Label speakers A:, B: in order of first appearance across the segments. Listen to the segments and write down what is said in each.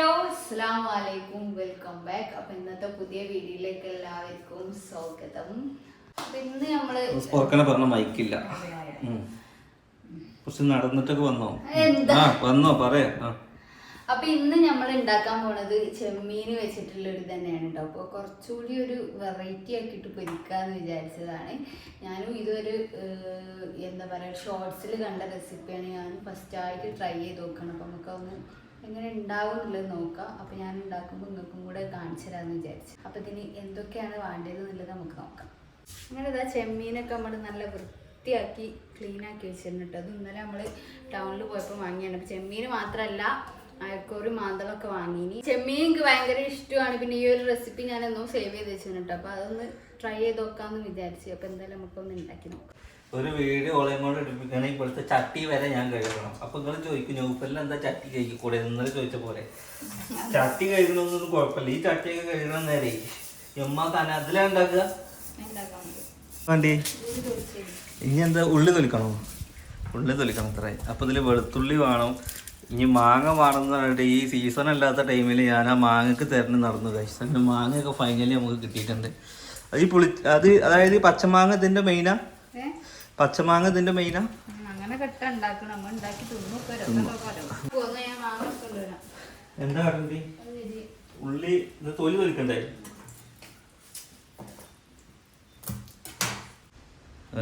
A: Hello അസ്സാം വലൈക്കും welcome back അപ്പൊ ഇന്നത്തെ പുതിയ വീഡിയോയിലേക്ക് എല്ലാവർക്കും സ്വാഗതം. അപ്പൊ ഇന്ന് നമ്മൾ
B: ഓർക്കണ പറഞ്ഞ മൈക്കില്ല. കുറച്ച് നടന്നിട്ടൊക്കെ വന്നോ? ആ വന്നോ പറയാ.
A: അപ്പൊ ഇന്ന് നമ്മൾ ഉണ്ടാക്കാൻ പോണത് ചെമ്മീൻ വെച്ചിട്ടുള്ള ഒരു തന്നെയാണ് കേട്ടോ അപ്പൊ കുറച്ചുകൂടി ഒരു വെറൈറ്റി ആക്കിയിട്ട് പൊരിക്കാന്ന് വിചാരിച്ചതാണ്. ഞാനും ഇതൊരു എന്താ പറയാ ഷോർട്സിൽ കണ്ട റെസിപ്പിയാണ് ഞാൻ ഫസ്റ്റ് ആയിട്ട് ട്രൈ ചെയ്ത് നോക്കണം. അപ്പൊ നമുക്കൊന്ന് എങ്ങനെ ഉണ്ടാവും എന്നുള്ളത് നോക്കാം. അപ്പൊ ഞാൻ ഉണ്ടാക്കുമ്പോൾ നിങ്ങൾക്കും കൂടെ കാണിച്ചു തരാമെന്ന് വിചാരിച്ചു. അപ്പൊ ഇതിന് എന്തൊക്കെയാണ് വേണ്ടത് എന്നുള്ളത് നമുക്ക് നോക്കാം. അങ്ങനെ ഇതാ ചെമ്മീനൊക്കെ നമ്മൾ നല്ല വൃത്തിയാക്കി ക്ലീൻ ആക്കി വെച്ചിട്ടുണ്ട് അത് ഇന്നലെ നമ്മൾ ടൗണിൽ പോയപ്പോൾ വാങ്ങിയാണ്. അപ്പൊ ചെമ്മീൻ മാത്രമല്ല അയക്കോറ് മാന്തളൊക്കെ വാങ്ങിനി. ചെമ്മീൻ എനിക്ക് ഭയങ്കര ഇഷ്ടമാണ് പിന്നെ ഈ ഒരു റെസിപ്പി ഞാൻ എന്നും സേവ് ചെയ്ത് വെച്ചിട്ടുണ്ട് അപ്പൊ അതൊന്ന് ട്രൈ ചെയ്ത് നോക്കാമെന്ന് വിചാരിച്ചു. അപ്പൊ എന്തായാലും നമുക്കൊന്ന് ഉണ്ടാക്കി നോക്കാം.
B: ഒരു വീഡിയോ ഓളയും കൊണ്ട് എടുപ്പിക്കുകയാണെങ്കിൽ ഇപ്പോഴത്തെ ചട്ടി വരെ ഞാൻ കഴുകണം. അപ്പൊ നിങ്ങൾ ചോദിക്കും ന്യൂപ്പലിൽ എന്താ ചട്ടി കഴുകിക്കൂടെ? ഇന്നലെ ചോദിച്ച പോലെ. ചട്ടി കഴുകണമെന്നൊന്നും കുഴപ്പമില്ല. ഈ ചട്ടിയൊക്കെ കഴുകണം നേരെ. എമ്മ അതിലാ ഉണ്ടാക്കുക? വേണ്ടി. ഇനി എന്താ ഉള്ളി തൊലിക്കണോ? ഉള്ളി തൊലിക്കണം അത്രേ. അപ്പൊ ഇതിൽ വെളുത്തുള്ളി വേണം. ഇനി മാങ്ങ വേണമെന്ന് പറഞ്ഞിട്ട് ഈ സീസൺ അല്ലാത്ത ടൈമിൽ ഞാൻ ആ മാങ്ങക്ക് തിരഞ്ഞ് നടന്നു കഴിച്ചു മാങ്ങയൊക്കെ ഫൈനലി നമുക്ക് കിട്ടിയിട്ടുണ്ട്. അത് ഈ പുളി അത് അതായത് പച്ചമാങ്ങ ഇതിന്റെ മെയിനാ
A: ഏ?
B: പച്ചമാങ്ങ ഇതിന്റെ മെയിനാ എന്താ കാട്ടണ്ടി ഉള്ളി ഇത് തൊലി തൊലിക്കണ്ടേ?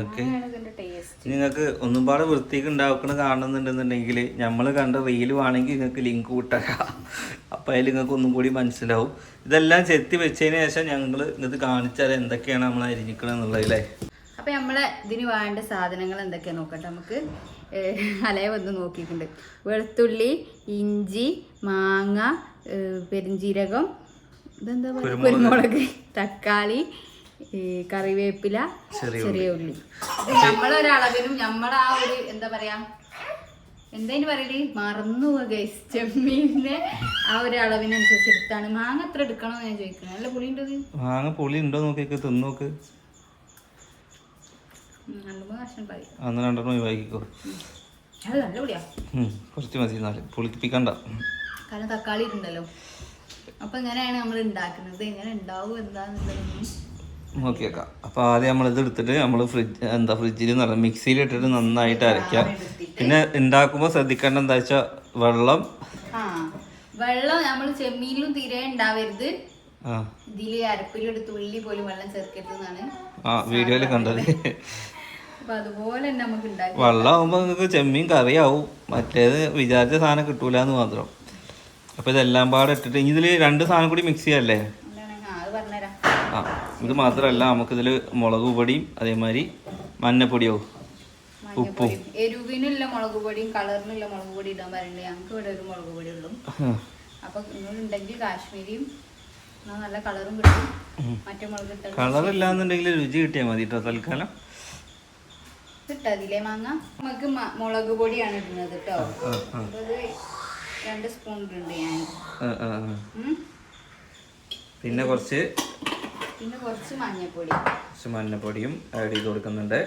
B: ഓക്കെ. നിങ്ങൾക്ക് ഒന്നും പാടെ വൃത്തിക്ക് ഉണ്ടാക്കണ കാണുന്നുണ്ടെന്നുണ്ടെങ്കിൽ നമ്മൾ കണ്ട റീൽ വേണമെങ്കിൽ നിങ്ങൾക്ക് ലിങ്ക് വിട്ടേക്കാം. അപ്പം അതിൽ നിങ്ങൾക്ക് ഒന്നും കൂടി മനസ്സിലാവും. ഇതെല്ലാം ചെത്തി വെച്ചതിന് ശേഷം ഞങ്ങൾ ഇത് കാണിച്ചാൽ എന്തൊക്കെയാണ് നമ്മൾ അരിഞ്ഞിക്കണം എന്നുള്ളതല്ലേ
A: അപ്പൊ നമ്മളെ ഇതിന് വേണ്ട സാധനങ്ങൾ എന്തൊക്കെയാ നോക്കട്ടെ? നമുക്ക് അലയെ വന്ന് നോക്കിയിട്ടുണ്ട്. വെളുത്തുള്ളി ഇഞ്ചി മാങ്ങ പെരുംജീരകം ഇതെന്താ പറയുക?
B: കുരുമുളക്.
A: തക്കാളി കറിവേപ്പില
B: ചെറിയ
A: ഉള്ളി. നമ്മളൊരളവിനും നമ്മളെ ആ ഒരു എന്താ പറയാ എന്തേനു പറയൽ? മറന്നു ഗൈസ് ചെമ്മീനിന്റെ ആ ഒരു അളവിനനുസരിച്ച് എടുത്താണ്. മാങ്ങ എത്ര എടുക്കണമെന്ന് ഞാൻ ചോദിക്കുന്നത് നല്ല ഉണ്ടോ
B: മാങ്ങ പുളി ഉണ്ടോ നോക്കിയൊക്കെ തിന്നോക്ക്
A: രണ്ട് മൂന്ന് കഷ്ണം പായി
B: അന്ന് രണ്ടെണ്ണം ഒഴിവാക്കിക്കോ. കുറച്ച് മതി എന്നാൽ. പുളിപ്പിക്കണ്ട.
A: കാരണം തക്കാളി ഉണ്ടല്ലോ അപ്പൊ എങ്ങനെയാണ് നമ്മൾ ഉണ്ടാക്കുന്നത് എങ്ങനെ ഉണ്ടാവും എന്താന്നുള്ളത്
B: നോക്കി വെക്കാം അപ്പോൾ ആദ്യം നമ്മൾ ഇത് എടുത്തിട്ട് നമ്മൾ ഫ്രിഡ്ജ് എന്താ ഫ്രിഡ്ജിൽ നല്ല മിക്സിയിൽ ഇട്ടിട്ട് നന്നായിട്ട് അരയ്ക്കാം. പിന്നെ ഉണ്ടാക്കുമ്പോൾ ശ്രദ്ധിക്കേണ്ട എന്താ വെച്ചാൽ വെള്ളം.
A: വെള്ളം നമ്മൾ ചെമ്മീനിലും തീരെ ഉണ്ടാവരുത് ഇതിൽ അരപ്പിലൊരു തുള്ളി പോലും വെള്ളം ചേർക്കരുത് എന്നാണ്
B: ആ വീഡിയോയിൽ കണ്ടത്.
A: അപ്പൊ അതുപോലെ തന്നെ നമുക്ക് ഉണ്ടാക്കി
B: നിങ്ങൾക്ക് ചെമ്മീൻ കറിയാവും. മറ്റേത് വിചാരിച്ച സാധനം കിട്ടൂല എന്ന് മാത്രം. അപ്പൊ ഇതെല്ലാം പാടെ ഇട്ടിട്ട് ഇനി ഇതിൽ രണ്ട് സാധനം കൂടി മിക്സ് ചെയ്യല്ലേ?
A: ആ
B: ഇത് മാത്രമല്ല നമുക്കിതിൽ മുളക് പൊടിയും അതേമാതിരി മഞ്ഞപ്പൊടിയോ?
A: ഉപ്പും. എരിവിനുള്ള മുളക് പൊടിയും കളറിനുള്ള മുളക് പൊടി ഇടാൻ പറയണ്ടേ ഞങ്ങൾക്ക് ഇവിടെ ഒരു മുളക് പൊടി ഉള്ളൂ. അപ്പൊ നിങ്ങളുണ്ടെങ്കിൽ കാശ്മീരിയും നല്ല കളറും കിട്ടും. മറ്റേ മുളക്
B: കളറില്ലാന്നുണ്ടെങ്കിൽ രുചി കിട്ടിയാൽ മതി കേട്ടോ തൽക്കാലം.
A: കിട്ടാതില്ലേ മാങ്ങ? നമുക്ക് മുളക് പൊടിയാണ് ഇടുന്നത് കേട്ടോ രണ്ട് സ്പൂൺ ഇടുന്നുണ്ട് ഞാൻ.
B: പിന്നെ കുറച്ച്
A: പിന്നെ കുറച്ച് മഞ്ഞപ്പൊടി.
B: കുറച്ച് മഞ്ഞപ്പൊടിയും ആഡ് ചെയ്ത് കൊടുക്കുന്നുണ്ട്.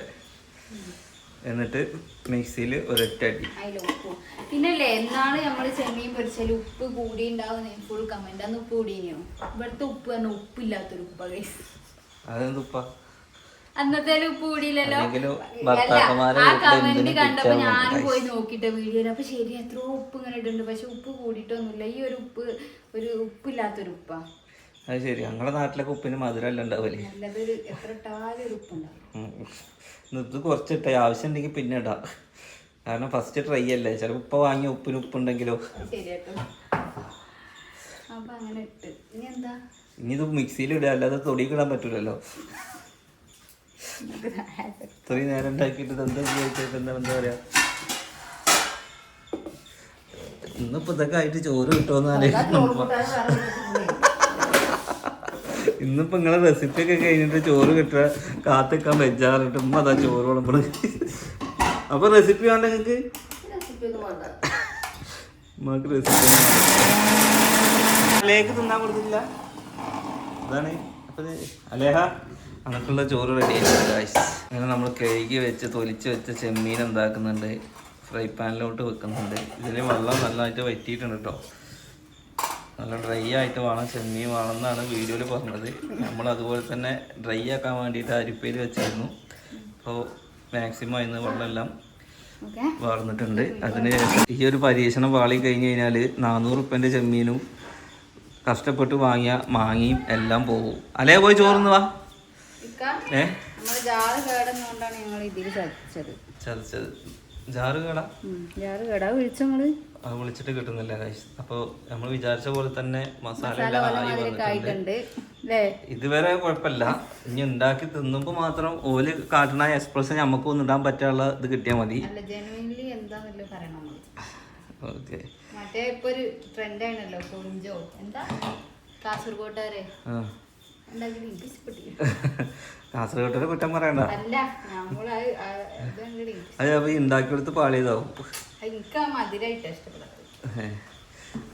B: എന്നിട്ട് മിക്സിയിൽ ഒരൊറ്റ അടി.
A: അതിൽ ഉപ്പ്. പിന്നെ അല്ലേ എന്നാണ് നമ്മൾ ചെമ്മീൻ പൊരിച്ചാൽ ഉപ്പ് കൂടി ഉണ്ടാവും ഫുൾ കമന്റ് അന്ന് ഉപ്പ് കൂടിയോ ഇവിടുത്തെ ഉപ്പ് തന്നെ ഉപ്പില്ലാത്തൊരു ഉപ്പ അതെന്താ
B: അതെന്തുപ്പ
A: അന്നത്തെ കൂടിയില്ലല്ലോ ആ കമന്റ് കണ്ടപ്പോ ഞാനും പോയി നോക്കിട്ട് വീഡിയോയിൽ. അപ്പൊ ശരി എത്ര ഉപ്പ് ഇങ്ങനെ ഇടുന്നുണ്ട്. പക്ഷെ ഉപ്പ് കൂടിയിട്ടൊന്നുമില്ല. ഈ ഒരു ഉപ്പ് ഒരു ഉപ്പില്ലാത്തൊരു ഉപ്പാ.
B: അത് ശരി. ഞങ്ങളുടെ നാട്ടിലൊക്കെ ഉപ്പിന് മധുരമല്ല ഉണ്ടാവില്ലേ. ഇത് കുറച്ചിട്ടേ ആവശ്യം ഉണ്ടെങ്കിൽ പിന്നെ ഇടാം. കാരണം ഫസ്റ്റ് ട്രൈ അല്ലേ? ചില ഉപ്പ വാങ്ങിയ ഉപ്പിന് ഉപ്പുണ്ടെങ്കിലോ
A: ഇനി
B: ഇത് മിക്സിയിൽ ഇടുക. അല്ലാതെ തൊടിയിൽ ഇടാൻ പറ്റൂലല്ലോ. ഇത്രയും നേരം ഉണ്ടാക്കിയിട്ട് എന്താ ഉപയോഗിച്ചിട്ട് എന്താ എന്താ പറയാ? ഇന്നിപ്പോ ഇതൊക്കെ ആയിട്ട് ചോറ് കിട്ടുമെന്നാലും ഇന്നിപ്പോ നിങ്ങളെ റെസിപ്പി ഒക്കെ കഴിഞ്ഞിട്ട് ചോറ് കിട്ടുക കാത്തിക്കാൻ വെച്ചാറിട്ട് ഉമ്മ അതാ ചോറ് വിളമ്പണ അപ്പൊ റെസിപ്പി വേണ്ട നിങ്ങക്ക്? ഉമ്മക്ക് റെസിപ്പി അലേഖ തിന്നാൻ കൊടുത്തില്ല അതാണ്. അപ്പൊ അലേഹ അനക്കുള്ള ചോറ് റെഡി ആയിട്ടുണ്ട് guys. അങ്ങനെ നമ്മൾ കഴുകി വെച്ച് തൊലിച്ച് വെച്ച ചെമ്മീൻ എന്താക്കുന്നുണ്ട് ഫ്രൈ പാനിലോട്ട് വെക്കുന്നുണ്ട്. ഇതിൽ വെള്ളം നല്ലതായിട്ട് വറ്റിയിട്ടുണ്ട് കേട്ടോ നല്ല ഡ്രൈ ആയിട്ട് വേണം ചെമ്മീൻ വേണം എന്നാണ് വീഡിയോയിൽ പറഞ്ഞത്. നമ്മൾ അതുപോലെ തന്നെ ഡ്രൈ ആക്കാൻ വേണ്ടിയിട്ട് അരിപ്പയിൽ വെച്ചിരുന്നു. അപ്പോൾ മാക്സിമം അതിന് വെള്ളമെല്ലാം
A: ഓക്കെ.
B: വളർന്നിട്ടുണ്ട് അതിന് ഈ ഒരു പരീക്ഷണം വാളി കഴിഞ്ഞ് കഴിഞ്ഞാൽ നാനൂറ് ഉപ്പന്റെ ചെമ്മീനും കഷ്ടപ്പെട്ട് വാങ്ങിയ മാങ്ങിയും എല്ലാം പോകും അല്ലേ പോയി ചോറുന്ന് വാ.
A: ചതിച്ചത്.
B: ചതച്ചത്. ജാറ് കേടാ?
A: ജാറ് കേടാ. വിളിച്ചു നമ്മൾ
B: അത് വിളിച്ചിട്ട് കിട്ടുന്നില്ല അപ്പൊ നമ്മൾ വിചാരിച്ച പോലെ തന്നെ മസാല ഇതുവരെ കുഴപ്പമില്ല. ഇനി ഉണ്ടാക്കി തിന്നുമ്പോ മാത്രം ഓൽ കാട്ടണ എക്സ്പ്രസ് നമുക്ക് ഒന്നും ഇടാൻ പറ്റാനുള്ള ഇത് കിട്ടിയാൽ മതി.
A: മറ്റേ ഇപ്പൊ ഒരു ട്രെൻഡ് ആണല്ലോ കൊഞ്ചോ. എന്താ? കാസർഗോട്ടുകാരെ.
B: കാസർഗോട്ടിനെ കുറ്റം പറയണ്ട.
A: അത്
B: അപ്പോൾ ഉണ്ടാക്കിയെടുത്ത് പാളിയതാവും.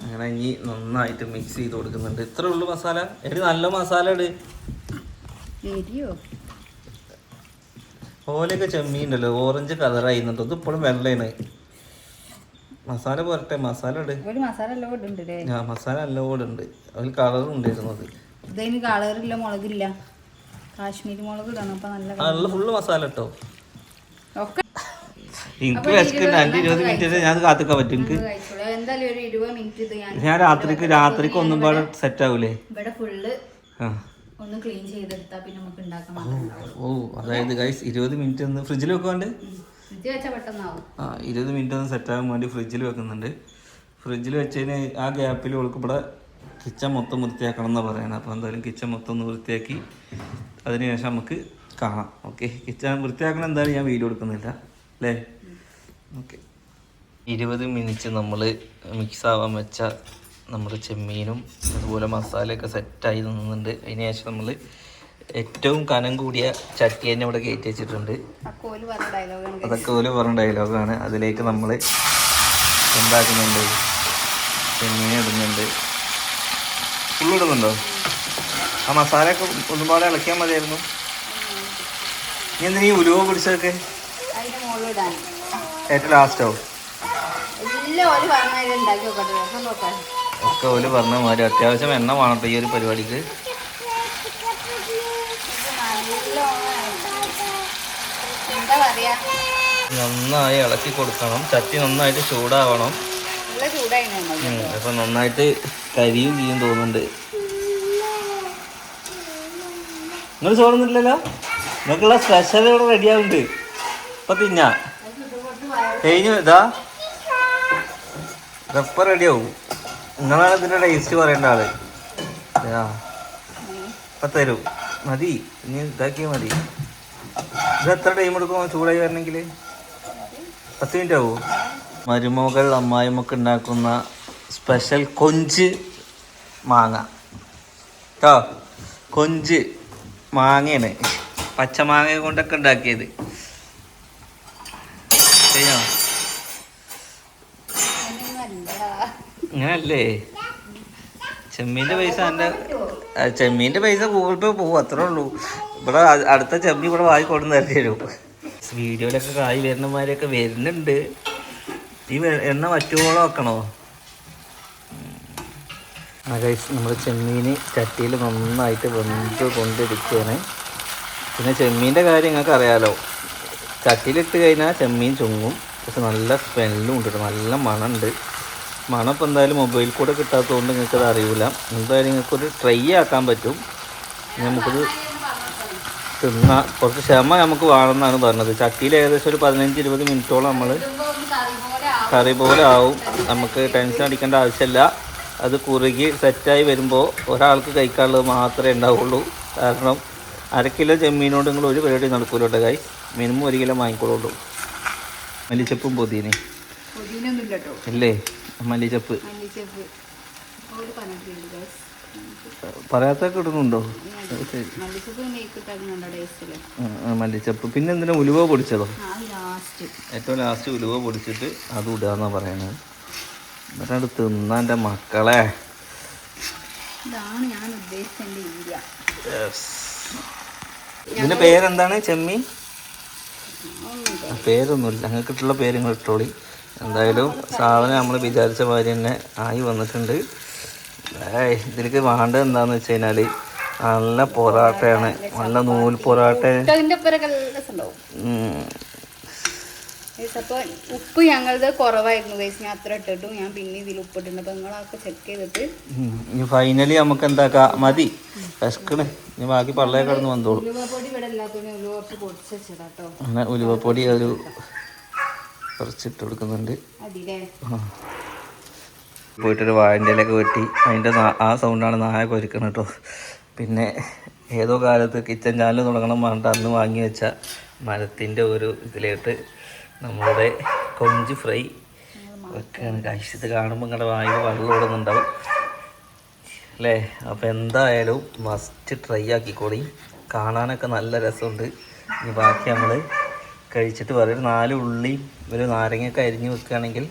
B: അങ്ങനെ ഇനി നന്നായിട്ട് മിക്സ് ചെയ്ത് കൊടുക്കുന്നുണ്ട്. ഇത്ര ഉള്ളു മസാല. എടി നല്ല മസാല ഇട്. ഓലൊക്കെ ചെമ്മീൻ ഉണ്ടല്ലോ ഓറഞ്ച് കളറായി ഇത് ഇപ്പോഴും വെള്ളയാണ്. മസാല പോരട്ടെ മസാല ഇട്.
A: മസാല എല്ലാം
B: മസാല നല്ല കൂടെ ഉണ്ട് അതിൽ കളറും ഉണ്ടായിരുന്നത്
A: ഇതിന് കളറില്ല മുളകില്ല. കാശ്മീരി മുളക് ഇടണം അപ്പൊ നല്ല
B: ആ ഉള്ള ഫുള്ള് മസാല ഇട്ടോ.
A: ഒക്കെ.
B: എനിക്ക് വിശക്കുണ്ട് അഞ്ച് ഇരുപത് മിനിറ്റ് ഞാൻ കാത്തിക്കാൻ പറ്റും എനിക്ക്.
A: കഴിച്ചോളൂ. എന്തായാലും ഒരു ഇരുപത് മിനിറ്റ് ഇത് ഞാൻ
B: ഞാൻ രാത്രിക്ക് രാത്രിക്ക് ഒന്നും പാടെ സെറ്റ് ആവൂലേ?
A: ഇവിടെ ഫുള്ള്
B: ആ.
A: ഒന്ന് ക്ലീൻ ചെയ്തെടുത്താ പിന്നെ നമുക്ക് ഉണ്ടാക്കാൻ മാത്രമേ ഉണ്ടാവുള്ളൂ
B: ഓ അതായത് ഗൈസ് ഇരുപത് മിനിറ്റ് ഒന്ന് ഫ്രിഡ്ജിൽ വെക്കാണ്ട് ആ ഇരുപത് മിനിറ്റ് ഒന്ന് സെറ്റ് ആകാൻ വേണ്ടി ഫ്രിഡ്ജിൽ വെക്കുന്നുണ്ട്. ഫ്രിഡ്ജിൽ വെച്ചതിന് ആ ഗ്യാപ്പിൽ ഓൾക്ക് ഇവിടെ കിച്ചൺ മൊത്തം വൃത്തിയാക്കണം എന്നാണ് പറയുന്നത് അപ്പോൾ എന്തായാലും കിച്ചൺ മൊത്തം ഒന്ന് വൃത്തിയാക്കി അതിനുശേഷം നമുക്ക് കാണാം. ഓക്കെ. കിച്ചൻ വൃത്തിയാക്കണം എന്തായാലും ഞാൻ വീഡിയോ എടുക്കുന്നില്ല. അല്ലേ? ഓക്കെ. ഇരുപത് മിനിറ്റ് നമ്മൾ മിക്സ് ആവാൻ വെച്ച നമ്മുടെ ചെമ്മീനും അതുപോലെ മസാലയൊക്കെ സെറ്റായി നിന്നുണ്ട് അതിന് ശേഷം നമ്മൾ ഏറ്റവും കനം കൂടിയ ചട്ടി തന്നെ ഇവിടെ കയറ്റി വെച്ചിട്ടുണ്ട്.
A: ആ കോൽ പറഞ്ഞ ഡയലോഗാണ്
B: അതൊക്കെ ഓൽ പറഞ്ഞ ഡയലോഗാണ് അതിലേക്ക് നമ്മൾ ഉണ്ടാക്കുന്നുണ്ട് ചെമ്മീൻ ഇടുന്നുണ്ട്. ഫുള്ള് ഇടുന്നുണ്ടോ ആ മസാലയൊക്കെ ഒരുപാട് ഇളക്കിയാൽ മതിയായിരുന്നു. ഇനി എന്തിനാ ഈ ഉലുവ പിടിച്ചതൊക്കെ? ഏറ്റവും ലാസ്റ്റോ ഒക്കെ ഓൽ പറഞ്ഞ മാതിരി. അത്യാവശ്യം എണ്ണ വേണം ഈ ഒരു പരിപാടിക്ക്. നന്നായി ഇളക്കി കൊടുക്കണം. ചട്ടി നന്നായിട്ട് ചൂടാവണം
A: നല്ല ചൂടായി നമ്മൾ
B: ഉം, അപ്പൊ നന്നായിട്ട് കരിയും ചെയ്യും തോന്നുന്നുണ്ട്. നിങ്ങൾ ചോറുന്നില്ലല്ലോ നിങ്ങൾക്കുള്ള സ്പെഷ്യൽ ഇവിടെ റെഡി ആവുന്നുണ്ട്. ഇപ്പൊ തിന്ന. കഴിഞ്ഞു ഇതാ. ഇതപ്പം റെഡിയാവും നിങ്ങളാണ് ഇതിന്റെ ടേസ്റ്റ് പറയേണ്ട ആൾ. ഇപ്പൊ തരൂ. മതി. ഇനി ഇതാക്കിയാൽ മതി. ഇത് എത്ര ടൈം എടുക്കും? ചൂടായി വരണമെങ്കിൽ പത്ത് മിനിറ്റ് ആവോ? മരുമകൾ അമ്മായിമൊക്കെ ഉണ്ടാക്കുന്ന സ്പെഷ്യൽ കൊഞ്ച് മാങ്ങ. കേട്ടോ കൊഞ്ച് മാങ്ങയാണ്. പച്ചമാങ്ങ കൊണ്ടൊക്കെ ഉണ്ടാക്കിയത്. കഴിഞ്ഞോ ഇങ്ങനല്ലേ? ചെമ്മീന്റെ പൈസ എന്റെ ചെമ്മീന്റെ പൈസ ഗൂഗിൾ പേ പോകും അത്രേ ഉള്ളൂ. ഇവിടെ അടുത്ത ചെമ്മീൻ ഇവിടെ വായി കൊണ്ടു തരേണ്ടി വീഡിയോയിലൊക്കെ കായ് വരുന്നമാരൊക്കെ വരുന്നുണ്ട്. ഈ വെ- എണ്ണ വറ്റുവോളം വെക്കണോ ആ കൈസ് നമ്മൾ ചെമ്മീൻ ചട്ടിയിൽ നന്നായിട്ട് വെന്ത് കൊണ്ടിരിക്കുകയാണ്. പിന്നെ ചെമ്മീന്റെ കാര്യം നിങ്ങൾക്ക് അറിയാലോ. ചട്ടിയിലിട്ട് കഴിഞ്ഞാൽ ചെമ്മീൻ ചുങ്ങും. പക്ഷെ നല്ല സ്മെല്ലും ഉണ്ട് കേട്ടോ നല്ല മണമുണ്ട്. മണം ഇപ്പം എന്തായാലും മൊബൈൽ കൂടെ കിട്ടാത്തതുകൊണ്ട് നിങ്ങൾക്കത് അറിയില്ല എന്തായാലും നിങ്ങൾക്കൊരു ട്രൈ ആക്കാൻ പറ്റും. നമുക്കത് തിന്ന കുറച്ച് ക്ഷമ നമുക്ക് വേണമെന്നാണ് പറഞ്ഞത്. ചട്ടിയിൽ ഏകദേശം ഒരു പതിനഞ്ച് ഇരുപത് മിനിറ്റോളം നമ്മൾ കറി പോലെ ആവും. നമുക്ക് ടെൻഷൻ അടിക്കേണ്ട ആവശ്യമില്ല. അത് കുറുകി സെറ്റായി വരുമ്പോൾ ഒരാൾക്ക് കഴിക്കാനുള്ളത് മാത്രമേ ഉണ്ടാവുള്ളൂ. കാരണം അര കിലോ ചെമ്മീനോട് നിങ്ങൾ ഒരു പരിപാടി നടക്കൂലോട്ടെ കായ് മിനിമം ഒരു കിലോ വാങ്ങിക്കോളുള്ളൂ. മല്ലിച്ചപ്പും പുതിയനെ അല്ലേ മല്ലിച്ചപ്പ്.
A: പറയാത്ത.
B: പറയാത്തൊക്കെ ഇടുന്നുണ്ടോ?
A: മല്ലിച്ചപ്പ്
B: പിന്നെന്തിനാ പിന്നെ എന്തിനാ ഉലുവ പൊടിച്ചതോ?
A: ലാസ്റ്റ്.
B: ഏറ്റവും ലാസ്റ്റ് ഉലുവ പൊടിച്ചിട്ട് അത് ഇടുകയെന്നാണ് പറയുന്നത്. എന്നിട്ട് തിന്നാന്റെ മക്കളെ.
A: ഇതാണ് ഞാൻ ഉദ്ദേശിച്ച എന്റെ ഇന്ത്യ
B: ഇതിന്റെ പേരെന്താണ് ചെമ്മി ആ, പേരൊന്നുമില്ല. ഞങ്ങൾക്ക് ഇട്ടുള്ള പേര് നിങ്ങൾ ഇട്ടോളി. എന്തായാലും സാധനം നമ്മൾ വിചാരിച്ച മാതിരി തന്നെ ആയി വന്നിട്ടുണ്ട്. ഇതിലേക്ക് വേണ്ടത് എന്താന്ന് വെച്ച് കഴിഞ്ഞാൽ നല്ല പൊറാട്ടയാണ്. നല്ല നൂൽ പൊറാട്ട ഉം.
A: അപ്പോൾ ഉപ്പ് ഞങ്ങളത് കുറവായിരുന്നു ഗൈസ് ഞാൻ അത്ര ഇട്ടിട്ടു ഞാൻ പിന്നെ ഇതിൽ ഉപ്പിട്ടുണ്ട് അപ്പോൾ നിങ്ങളൊക്കെ ചെക്ക് ചെയ്തിട്ട്.
B: ഇനി ഫൈനലി നമുക്ക് എന്താക്കാം? മതി. വിശക്കണ്. ഇനി ബാക്കി പള്ളയെ കിടന്ന് വന്നോളൂ.
A: ഉലുവപ്പൊടി ഇവിടെ എല്ലാത്തിനും ഉലുവ കുറച്ച് പൊടിച്ച് വെച്ചതാട്ടോ
B: അങ്ങനെ ഉലുവപ്പൊടി ഒരു കുറച്ചിട്ട് കൊടുക്കുന്നുണ്ട്.
A: അതിലേ.
B: പോയിട്ടൊരു വാഴന്റെ ഇലയൊക്കെ വെട്ടി. അതിന്റെ ആ സൗണ്ടാണ് നായ കൊരുക്കണം കേട്ടോ പിന്നെ ഏതോ കാലത്ത് കിച്ചൺ ചാനൽ തുടങ്ങണം പറഞ്ഞിട്ട് അന്ന് വാങ്ങി വെച്ച മരത്തിന്റെ ഒരു ഇതിലേട്ട് നമ്മളുടെ കൊഞ്ച് ഫ്രൈ വെക്കുകയാണ് കഴിച്ചത് കാണുമ്പോൾ നിങ്ങളുടെ വായിൽ വെള്ളം ഓടുന്നുണ്ടാവും. അല്ലേ? അപ്പോൾ എന്തായാലും മസ്റ്റ് ട്രൈ ആക്കിക്കോളി. കാണാനൊക്കെ നല്ല രസമുണ്ട്. ഇനി ബാക്കി നമ്മൾ കഴിച്ചിട്ട് വേറൊരു നാല് ഉള്ളി ഒരു നാരങ്ങയൊക്കെ അരിഞ്ഞ് വെക്കുകയാണെങ്കിൽ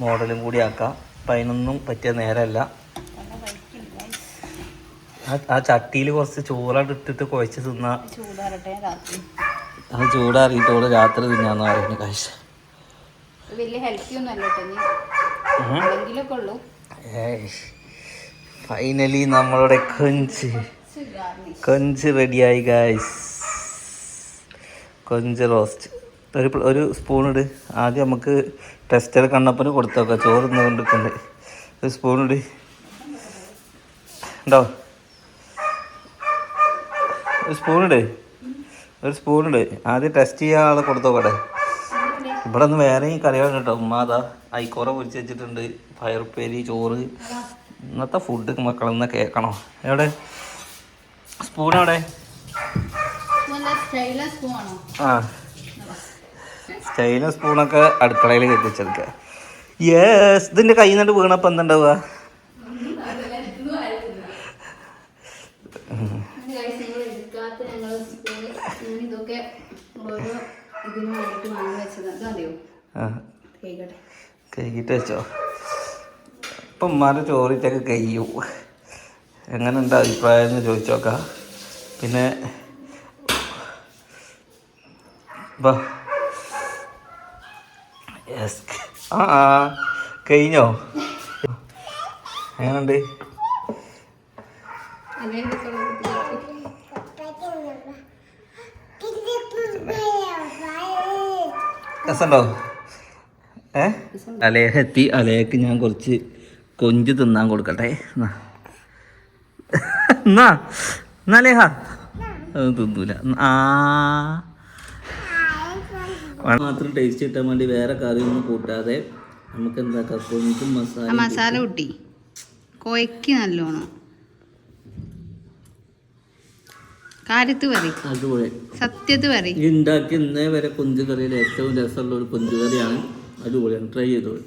B: മോഡലും കൂടി ആക്കാം. അപ്പം അതിനൊന്നും പറ്റിയ നേരമല്ല. ആ ചട്ടിയിൽ കുറച്ച് ചോറായിട്ട് ഇട്ടിട്ട് കുഴച്ച് തിന്നാ
A: ചൂടാറട്ടെ
B: ചൂടാറിയിട്ട് ഓൾ രാത്രി തിന്നാന്ന് പറയുന്നു കാഴ്ച
A: വലിയ ഹെൽത്തി ഒന്നും അല്ല
B: ഫൈനലി നമ്മളുടെ കൊഞ്ച്. കൊഞ്ച് റെഡിയായി ഗായ്സ് കൊഞ്ച് റോസ്റ്റ് ഒരു ഒരു സ്പൂൺ ഇട്. ആദ്യം നമുക്ക് ടെസ്റ്റർ കണ്ണപ്പന് കൊടുത്തു നോക്കാം ചോറ് കൊണ്ടിട്ടുണ്ട് ഒരു സ്പൂൺ ഇട്. ഉണ്ടോ? ഒരു സ്പൂൺ ഇട്. ഒരു സ്പൂണുണ്ട്. ആദ്യം ടെസ്റ്റ് ചെയ്യാൻ ആളെ കൊടുത്തോക്കട്ടെ. ഇവിടെ നിന്ന് വേറെയും കറികളുണ്ട് കേട്ടോ. ഉമ്മാതാ ഐക്കോറ പൊരിച്ച് വെച്ചിട്ടുണ്ട്. പയറുപ്പേരി ചോറ്. ഇന്നത്തെ ഫുഡ് മക്കളെന്ന് കേൾക്കണോ. എവിടെ? സ്പൂൺ എവിടെ?
A: സ്റ്റൈലസ്
B: ആ. സ്റ്റൈലും സ്പൂണൊക്കെ അടുക്കളയിൽ കെട്ടിച്ചെടുക്കുക യെസ് ഇതിന്റെ കയ്യിൽ നിന്നിട്ട് വീണപ്പോൾ എന്തുണ്ടാവുക
A: നിങ്ങൾ എടുക്കാത്ത ഞങ്ങൾ സ്പൂൺ ഞാൻ ഇതൊക്കെ ഓരോ ഇതിന് വേണ്ടിയിട്ട് വാങ്ങി വെച്ചത്. അത് മതിയോ കഴിക്കട്ടെ
B: കഴുകിയിട്ട് വെച്ചോ. ഇപ്പം ഉമ്മാരുടെ ചോറിട്ടൊക്കെ കഴിയും. എങ്ങനെയുണ്ട് അഭിപ്രായം എന്ന് ചോദിച്ചു നോക്കാം പിന്നെ ആ ആ. കഴിഞ്ഞോ? എങ്ങനെയുണ്ട്
A: അതേ
B: രസമുണ്ടോ? ഏ? അലയെത്തി. അലയക്ക് ഞാൻ കുറച്ച് കൊഞ്ച് തിന്നാൻ കൊടുക്കട്ടെ. എന്നാ. എന്നാ. എന്നാ ലേഹ അത് തിന്നൂല. ആ. മാത്രം ടേസ്റ്റ് കിട്ടാൻ വേണ്ടി വേറെ കറിയൊന്നും കൂട്ടാതെ നമുക്ക് എന്താക്കാം കൊഞ്ചും മസാല
A: മസാല കൂട്ടി. കൊയക്കി നല്ലോണം. കാര്യത്ത് പറ
B: അതുപോലെ.
A: സത്യത്ത് പറ
B: ഉണ്ടാക്കി ഇന്നേ വരെ കുഞ്ചുകറിയിൽ ഏറ്റവും രസമുള്ള ഒരു കുഞ്ചുകറിയാണ്. അടിപൊളിയാണ്. ട്രൈ ചെയ്തോളൂ.